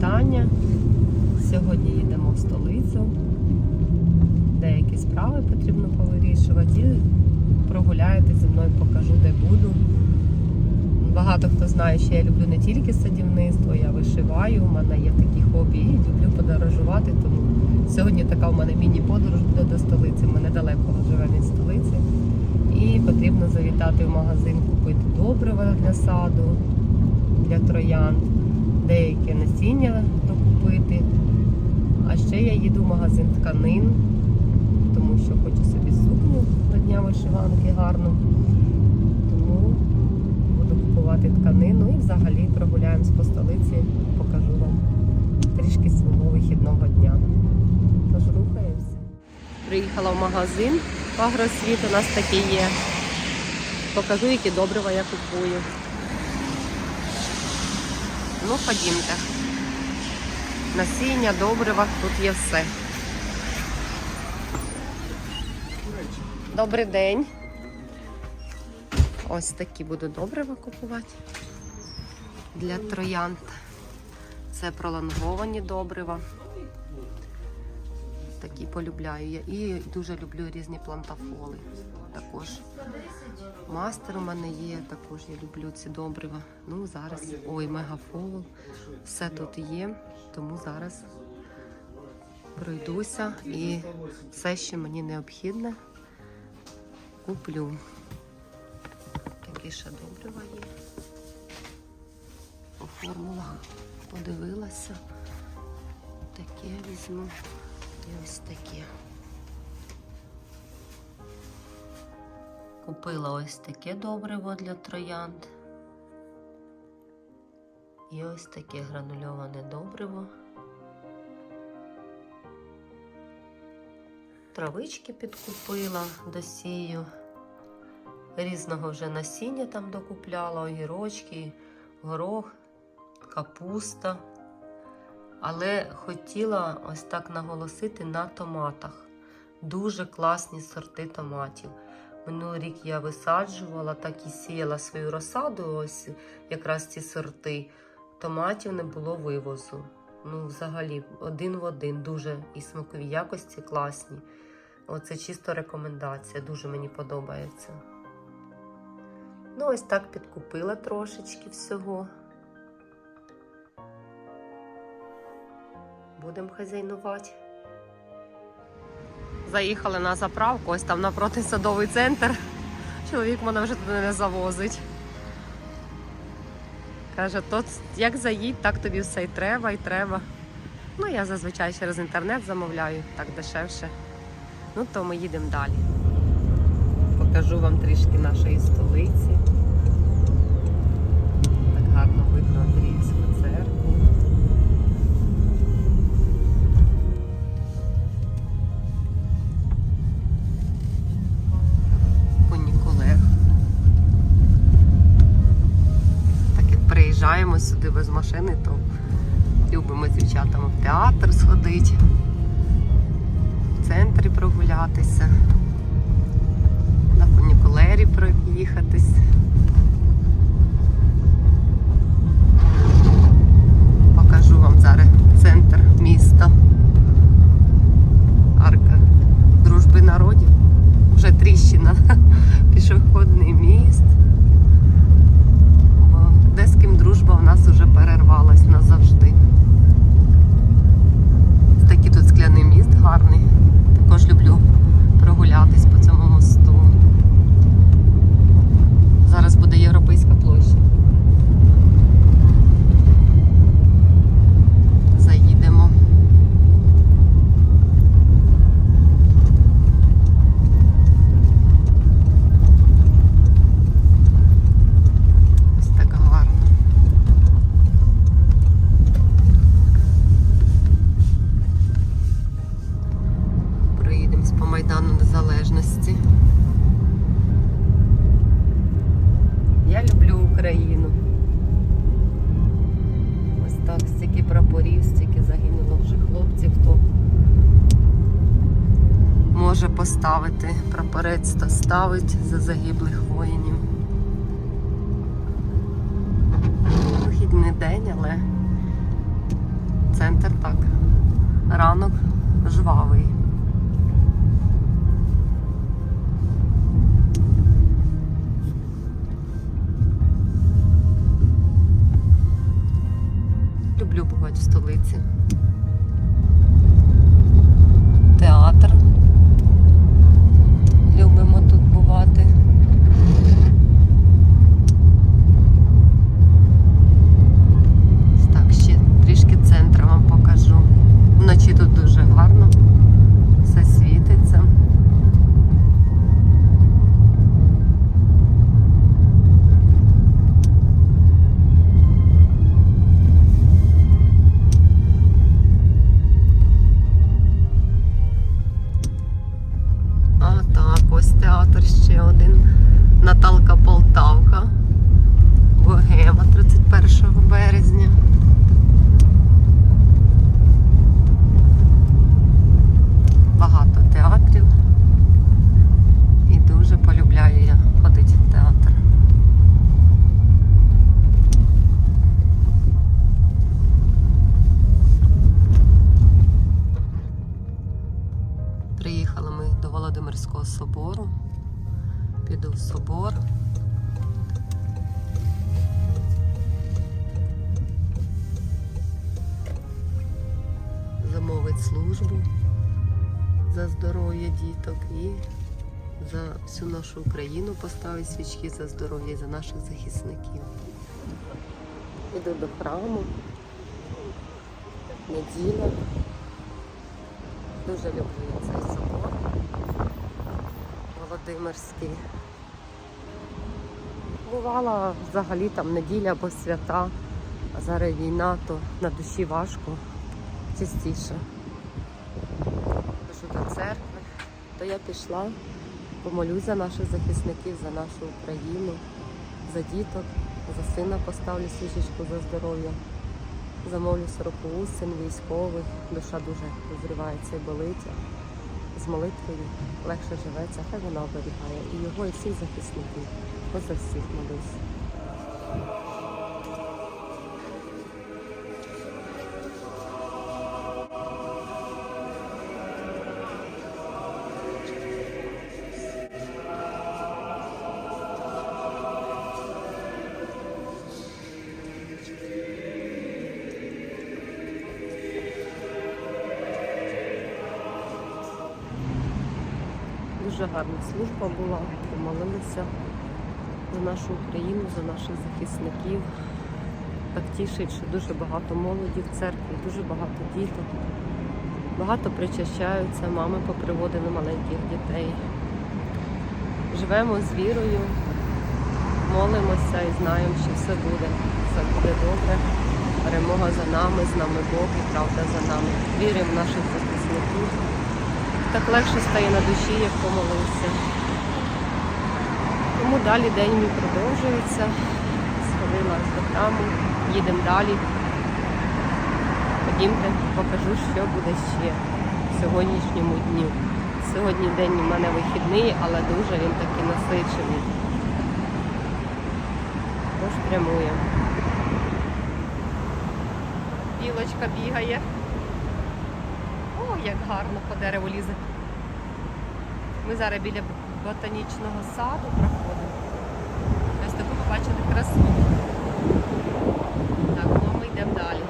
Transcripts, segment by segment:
вітання. Сьогодні їдемо в столицю. Деякі справи потрібно повирішувати. І прогуляєте зі мною, покажу, де буду. Багато хто знає, що я люблю не тільки садівництво, я вишиваю, у мене є такі хобі і люблю подорожувати. Тому сьогодні така у мене міні-подорож буде до столиці. Ми недалеко живемо від столиці. І потрібно завітати в магазин, купити добрива для саду, для троянд, деяке насіння докупити. А ще я їду в магазин тканин, тому що хочу собі сукню до дня вишиванки гарну. Тому буду купувати тканину і взагалі прогуляємось по столиці, покажу вам трішки свого вихідного дня. Тож рухаємося. Приїхала в магазин Агросвіт, у нас такий є. Покажу, які добрива я купую. Ну, ходімте. Насіння, добрива, тут є все. Добрий день. Ось такі буду добрива купувати для троянд. Це пролонговані добрива. Такі полюбляю я. І дуже люблю різні плантафоли. Також мастер у мене є, також я люблю ці добрива. Ну, зараз, ой, мегафол. Все тут є, тому зараз пройдуся і все, що мені необхідне, куплю. Такі ще добрива є. По формулах подивилася. Таке візьму. І ось таке. Купила ось таке добриво для троянд. І ось таке гранульоване добриво. Травички підкупила до сію. Різного вже насіння там докупляла, огірочки, горох, капуста. Але хотіла ось так наголосити на томатах. Дуже класні сорти томатів. Минулий рік я висаджувала, так і сіяла свою розсаду, ось якраз ці сорти. Томатів не було вивозу. Ну, взагалі, один в один, дуже і смакові якості класні. Оце чисто рекомендація, дуже мені подобається. Ну, ось так підкупила трошечки всього. Будемо хазяйнувати. Заїхали на заправку, ось там напроти садовий центр. Чоловік мене вже туди не завозить. Каже, то як заїдь, так тобі все і треба, і треба. Ну, я зазвичай через інтернет замовляю, так дешевше. Ну, то ми їдемо далі. Покажу вам трішки нашої столиці. Приїжджаємо сюди без машини, то любимо з дівчатами в театр сходити, в центрі прогулятися, прапорець та ставить за загиблих воїнів. Вихідний день, але центр так. Ранок жвавий. Люблю бувати в столиці. Замовить службу за здоров'я діток і за всю нашу Україну поставить свічки за здоров'я і за наших захисників. Іду до храму. Неділя. Дуже люблю цей собор. Володимирський. Бувала взагалі там неділя або свята, а зараз війна, то на душі важко, частіше. Пишу до церкви, то я пішла, помолюсь за наших захисників, за нашу Україну, за діток, за сина поставлю свічечку за здоров'я. Замовлю сорокову син військових, душа дуже розривається і болить. З молитвою легше живеться, хай вона оберігає і його, і всіх захисників. Поза всіх молюсь. Дуже гарна служба була, помолилися за нашу Україну, за наших захисників. Так тішить, що дуже багато молоді в церкві, дуже багато діток. Багато причащаються, мами поприводили маленьких дітей. Живемо з вірою, молимося і знаємо, що все буде. Все буде добре. Перемога за нами, з нами Бог і правда за нами. Віримо в наших захисників. Так легше стає на душі, як помолився. Тому далі день мій продовжується. Сходила до храму, їдемо далі. Ходімте, покажу, що буде ще в сьогоднішньому дню. Сьогодні день у мене вихідний, але дуже він такий насичений. Тож прямуємо. Білочка бігає. Як гарно по дереву лізе. Ми зараз біля ботанічного саду проходимо. Ось таку побачили красу. Так, ну ми йдемо далі.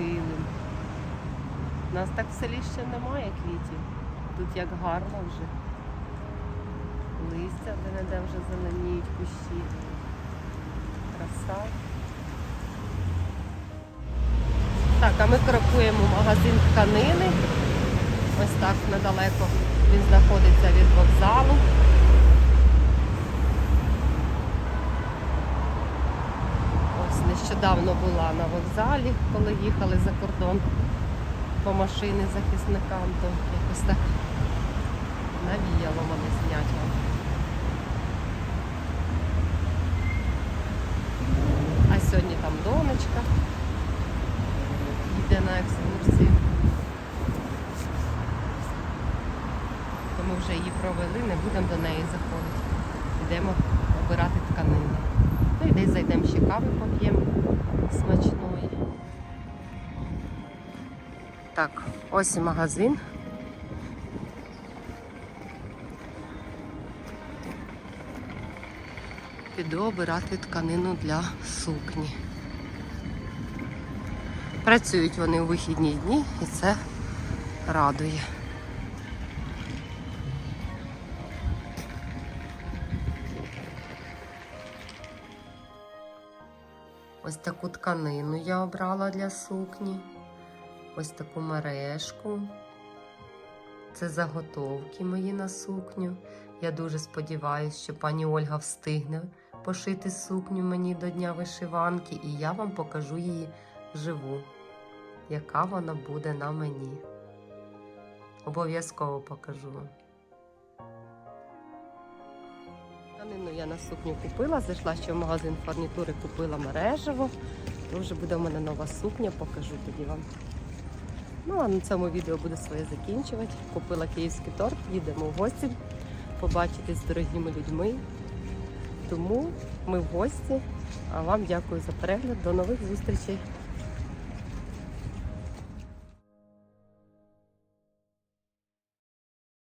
І. У нас так в селі ще немає квітів. Тут як гарно вже. Листя де-не-де вже зеленіють кущі. Краса. А ми крокуємо магазин тканини. Ось так недалеко. Він знаходиться від вокзалу. Ось нещодавно була на вокзалі, коли їхали за кордон по машини захисникам, то якось так навіяло мене зняття. А сьогодні там донечка провели, не будемо до неї заходити. Йдемо обирати тканини. Ну і десь зайдемо ще кави поп'ємо смачної. Так, ось і магазин. Піду обирати тканину для сукні. Працюють вони у вихідні дні і це радує. Ось таку тканину я обрала для сукні. Ось таку мережку. Це заготовки мої на сукню. Я дуже сподіваюся, що пані Ольга встигне пошити сукню мені до Дня вишиванки, і я вам покажу її живу, яка вона буде на мені. Обов'язково покажу вам. Тканину я на сукню купила, зайшла ще в магазин фурнітури, купила мережево. То вже буде в мене нова сукня, покажу тоді вам. Ну а на цьому відео буду своє закінчувати. Купила київський торт, їдемо в гості побачитись з дорогими людьми. Тому ми в гості. А вам дякую за перегляд. До нових зустрічей!